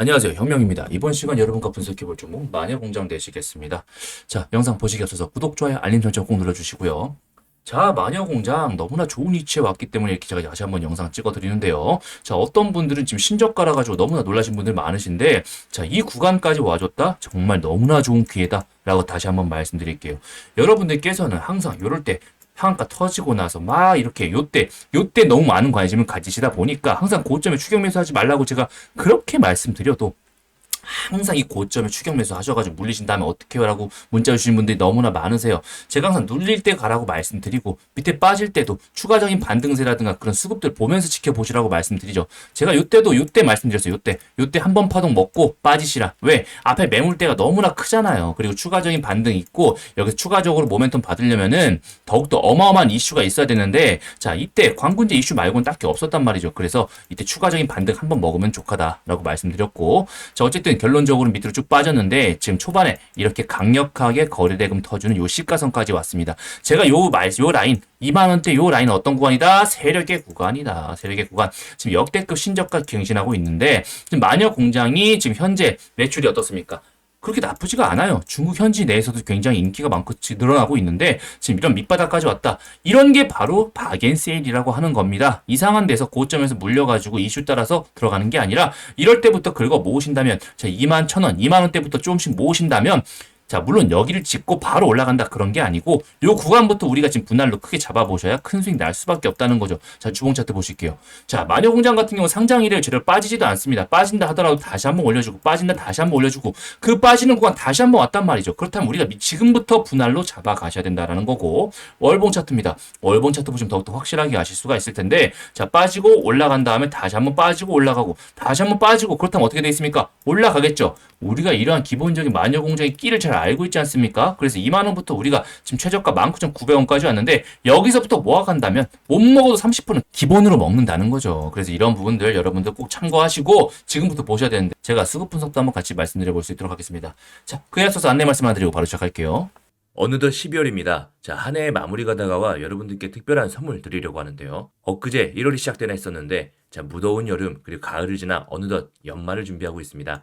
안녕하세요. 혁명입니다. 이번 시간 여러분과 분석해볼 종목 마녀 공장 되시겠습니다. 자, 영상 보시기 앞서서 구독, 좋아요, 알림 설정 꼭 눌러주시고요. 자, 마녀 공장 너무나 좋은 위치에 왔기 때문에 이렇게 제가 다시 한번 영상 찍어드리는데요. 자, 어떤 분들은 지금 신저가라 가지고 너무나 놀라신 분들 많으신데, 자, 이 구간까지 와줬다? 정말 너무나 좋은 기회다. 라고 다시 한번 말씀드릴게요. 여러분들께서는 항상 이럴 때 상한가 터지고 나서 막 이렇게 요때 요때 너무 많은 관심을 가지시다 보니까 항상 고점에 추격 매수하지 말라고 제가 그렇게 말씀드려도 항상 이 고점에 추격 매수 하셔가지고 물리신 다음에 어떻게 해요라고 문자 주시는 분들이 너무나 많으세요. 제가 항상 눌릴 때 가라고 말씀드리고 밑에 빠질 때도 추가적인 반등세라든가 그런 수급들 보면서 지켜보시라고 말씀드리죠. 제가 요때도 요때 말씀드렸어요. 요때 요때 한 번 파동 먹고 빠지시라. 왜? 앞에 매물대가 너무나 크잖아요. 그리고 추가적인 반등 있고 여기서 추가적으로 모멘텀 받으려면은 더욱더 어마어마한 이슈가 있어야 되는데 자 이때 광군제 이슈 말고는 딱히 없었단 말이죠. 그래서 이때 추가적인 반등 한 번 먹으면 좋하다라고 말씀드렸고 자 어쨌든 결론적으로 밑으로 쭉 빠졌는데 지금 초반에 이렇게 강력하게 거래대금 터주는 요 시가선까지 왔습니다. 제가 요 말, 요 라인 2만 원대 요 라인 어떤 구간이다? 세력의 구간이다. 세력의 구간. 지금 역대급 신저가 갱신하고 있는데 지금 마녀 공장이 지금 현재 매출이 어떻습니까? 그렇게 나쁘지가 않아요. 중국 현지 내에서도 굉장히 인기가 많고 지- 늘어나고 있는데 지금 이런 밑바닥까지 왔다. 이런 게 바로 바겐세일이라고 하는 겁니다. 이상한 데서 고점에서 물려가지고 이슈 따라서 들어가는 게 아니라 이럴 때부터 긁어 모으신다면 자 2만 천 원, 2만 원대부터 조금씩 모으신다면 자, 물론 여기를 짚고 바로 올라간다 그런 게 아니고 요 구간부터 우리가 지금 분할로 크게 잡아보셔야 큰 수익 날 수밖에 없다는 거죠. 자, 주봉 차트 보실게요. 자, 마녀공장 같은 경우 상장일에 제대로 빠지지도 않습니다. 빠진다 하더라도 다시 한번 올려주고 빠진다 다시 한번 올려주고 그 빠지는 구간 다시 한번 왔단 말이죠. 그렇다면 우리가 미- 지금부터 분할로 잡아가셔야 된다라는 거고 월봉 차트입니다. 월봉 차트 보시면 더욱더 확실하게 아실 수가 있을 텐데 자, 빠지고 올라간 다음에 다시 한번 빠지고 올라가고 다시 한번 빠지고 그렇다면 어떻게 되겠습니까? 올라가겠죠. 우리가 이러한 기본적인 마녀 공장의 끼를 잘 알고 있지 않습니까? 그래서 2만 원부터 우리가 지금 최저가 19,900원까지 왔는데 여기서부터 모아간다면 못 먹어도 30%는 기본으로 먹는다는 거죠. 그래서 이런 부분들 여러분들 꼭 참고하시고 지금부터 보셔야 되는데 제가 수급 분석도 한번 같이 말씀드려 볼 수 있도록 하겠습니다. 자, 그에 앞서서 안내 말씀 하나 드리고 바로 시작할게요. 어느덧 12월입니다. 자, 한 해의 마무리가 다가와 여러분들께 특별한 선물 드리려고 하는데요. 엊그제 1월이 시작되나 했었는데, 자, 무더운 여름, 그리고 가을을 지나 어느덧 연말을 준비하고 있습니다.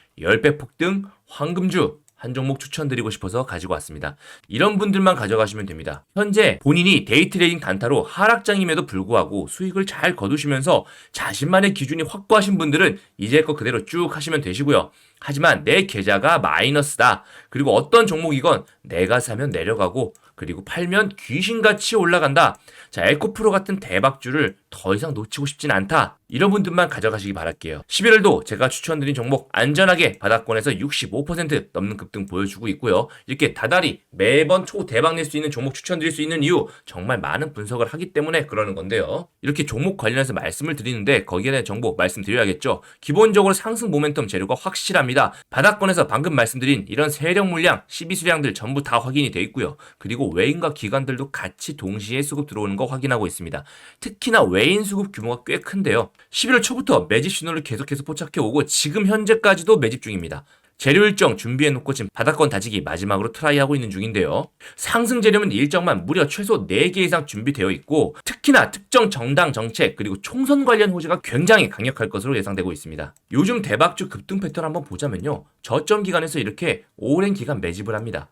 10배 폭등 황금주 한 종목 추천드리고 싶어서 가지고 왔습니다. 이런 분들만 가져가시면 됩니다. 현재 본인이 데이트레이딩 단타로 하락장임에도 불구하고 수익을 잘 거두시면서 자신만의 기준이 확고하신 분들은 이제 거 그대로 쭉 하시면 되시고요. 하지만 내 계좌가 마이너스다. 그리고 어떤 종목이건 내가 사면 내려가고 그리고 팔면 귀신같이 올라간다. 자, 에코프로 같은 대박주를 더 이상 놓치고 싶진 않다. 이런 분들만 가져가시기 바랄게요. 11월도 제가 추천드린 종목 안전하게 바닥권에서 65% 넘는 급등 보여주고 있고요. 이렇게 다달이 매번 초대박 낼 수 있는 종목 추천드릴 수 있는 이유 정말 많은 분석을 하기 때문에 그러는 건데요. 이렇게 종목 관련해서 말씀을 드리는데 거기에 대한 정보 말씀드려야겠죠. 기본적으로 상승 모멘텀 재료가 확실합니다. 바닥권에서 방금 말씀드린 이런 세력 물량, 12수량들 전부 다 확인이 돼 있고요. 그리고 외인과 기관들도 같이 동시에 수급 들어오는 거 확인하고 있습니다. 특히나 외인 수급 규모가 꽤 큰데요. 11월 초부터 매집 신호를 계속해서 포착해 오고 지금 현재까지도 매집 중입니다. 재료 일정 준비해놓고 지금 바닥권 다지기 마지막으로 트라이하고 있는 중인데요. 상승 재료는 일정만 무려 최소 4개 이상 준비되어 있고 특히나 특정 정당 정책 그리고 총선 관련 호재가 굉장히 강력할 것으로 예상되고 있습니다. 요즘 대박주 급등 패턴 한번 보자면요. 저점 기간에서 이렇게 오랜 기간 매집을 합니다.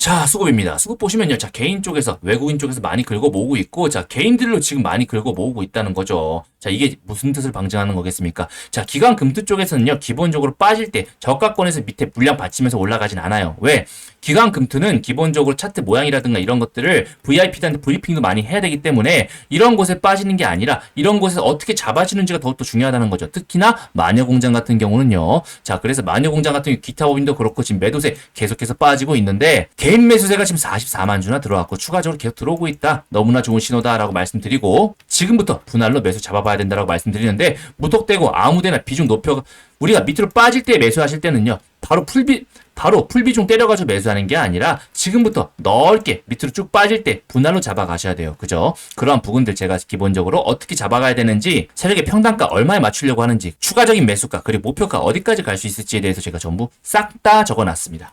자, 수급입니다. 수급 보시면요. 자, 개인 쪽에서, 외국인 쪽에서 많이 긁어 모으고 있고, 자, 개인들로 지금 많이 긁어 모으고 있다는 거죠. 자, 이게 무슨 뜻을 방증하는 거겠습니까? 자, 기관 금투 쪽에서는요, 기본적으로 빠질 때 저가권에서 밑에 물량 받치면서 올라가진 않아요. 왜? 기관 금투는 기본적으로 차트 모양이라든가 이런 것들을 VIP한테 브리핑도 많이 해야 되기 때문에 이런 곳에 빠지는 게 아니라 이런 곳에서 어떻게 잡아지는지가 더욱더 중요하다는 거죠. 특히나 마녀공장 같은 경우는요. 자, 그래서 마녀공장 같은 기타 법인도 그렇고 지금 매도세 계속해서 빠지고 있는데 개인 매수세가 지금 44만 주나 들어왔고 추가적으로 계속 들어오고 있다. 너무나 좋은 신호다라고 말씀드리고 지금부터 분할로 매수 잡아봐야 된다라고 말씀드리는데 무턱대고 아무데나 비중 높여 우리가 밑으로 빠질 때 매수하실 때는요. 바로 풀비 바로 풀비중 때려가지고 매수하는 게 아니라 지금부터 넓게 밑으로 쭉 빠질 때 분할로 잡아가셔야 돼요. 그죠? 그러한 부분들 제가 기본적으로 어떻게 잡아가야 되는지 세력의 평단가 얼마에 맞추려고 하는지 추가적인 매수가 그리고 목표가 어디까지 갈 수 있을지에 대해서 제가 전부 싹 다 적어놨습니다.